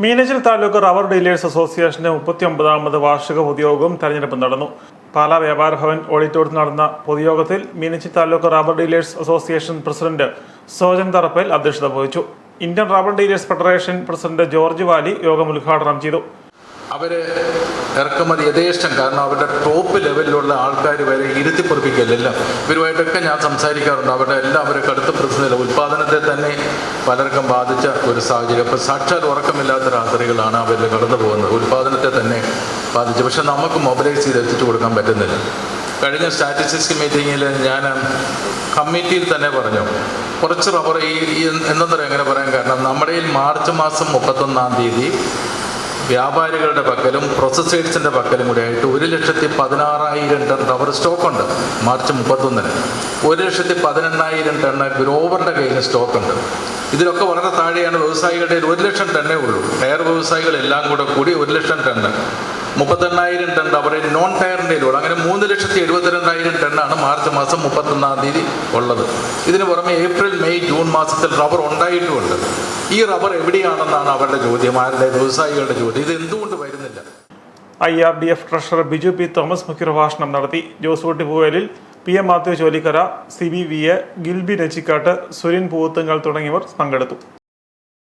Meenachil taluk rubber dealers അസോസിയേഷന്റെ മുപ്പത്തിയൊമ്പതാമത് വാർഷിക പൊതുയോഗവും തെരഞ്ഞെടുപ്പ് നടന്നു. പാലാ വ്യാപാര ഭവൻ ഓഡിറ്റോറിയത്തിൽ നടന്ന പൊതുയോഗത്തിൽ Meenachil taluk rubber dealers association president Sojan Tharappel അധ്യക്ഷത വഹിച്ചു. Indian rubber dealers federation president George Vali യോഗം ഉദ്ഘാടനം ചെയ്തു. അവർ ഇറക്കുമതി യഥേഷ്ടം. കാരണം അവരുടെ ടോപ്പ് ലെവലിലുള്ള ആൾക്കാർ വരെ ഇരുത്തി പൊറിപ്പിക്കലെല്ലാം ഇവരുമായിട്ടൊക്കെ ഞാൻ സംസാരിക്കാറുണ്ട്. അവരുടെ എല്ലാം അവരെ കടുത്ത പ്രശ്നമില്ല ഉൽപ്പാദനത്തെ തന്നെ പലർക്കും ബാധിച്ച ഒരു സാഹചര്യം. അപ്പോൾ സാക്ഷാൽ ഉറക്കമില്ലാത്ത രാത്രികളാണ് അവരിൽ കടന്നു പോകുന്നത്. ഉൽപ്പാദനത്തെ തന്നെ ബാധിച്ചു. പക്ഷെ നമുക്ക് മൊബിലൈസ് ചെയ്ത് എത്തിച്ചു കൊടുക്കാൻ പറ്റുന്നില്ല. കഴിഞ്ഞ സ്റ്റാറ്റിസ്റ്റിക്സ് മീറ്റിങ്ങിൽ ഞാൻ കമ്മിറ്റിയിൽ തന്നെ പറഞ്ഞു. കുറച്ച് റബ്ബർ ഈ പറയുക എങ്ങനെ പറയാൻ കാരണം നമ്മുടെ മാർച്ച് മാസം മുപ്പത്തൊന്നാം തീയതി വ്യാപാരികളുടെ പക്കലും പ്രൊസസേഴ്സിന്റെ പക്കലും കൂടി ആയിട്ട് ഒരു ലക്ഷത്തി പതിനാറായിരം ടൺ റബ്ബർ സ്റ്റോക്കുണ്ട് മാർച്ച് മുപ്പത്തൊന്നിന്. ഒരു ലക്ഷത്തി പതിനെണ്ണായിരം ടണ്ണ് ഗ്രോവറിന്റെ കയ്യിൽ സ്റ്റോക്കുണ്ട് ഇതിലൊക്കെ വളരെ താഴെയാണ് വ്യവസായികളുടെ ഒരു ലക്ഷം ടണ്ണേ ഉള്ളൂ. ടയർ വ്യവസായികളെല്ലാം കൂടെ കൂടി ഒരു ലക്ഷം ടണ്ണ്. മുപ്പത്തെണ്ണായിരം ടൺ റബ്ബർ നോൺ ടയറിന്റെ ലോഡ് അങ്ങനെ മൂന്ന് ലക്ഷത്തി എഴുപത്തിരണ്ടായിരം ടണ്ണാണ് മാർച്ച് മാസം മുപ്പത്തൊന്നാം തീയതി ഉള്ളത്. ഇതിന് പുറമെ ഏപ്രിൽ മെയ് ജൂൺ മാസത്തിൽ റബ്ബർ ഉണ്ടായിട്ടുമുണ്ട്. ഈ റബ്ബർ എവിടെയാണെന്നാണ് അവരുടെ ചോദ്യം ആരുടെ വ്യവസായികളുടെ ചോദ്യം. ഇത് എന്തുകൊണ്ട് വരുന്നില്ല? I R D F treasurer Biju P Thomas മുഖ്യപ്രഭാഷണം നടത്തി. Josekutty Poovelil P M Mathew Cholikkara C B V A Gilby Rachikkattu Surin Poovathungal തുടങ്ങിയവർ പങ്കെടുത്തു.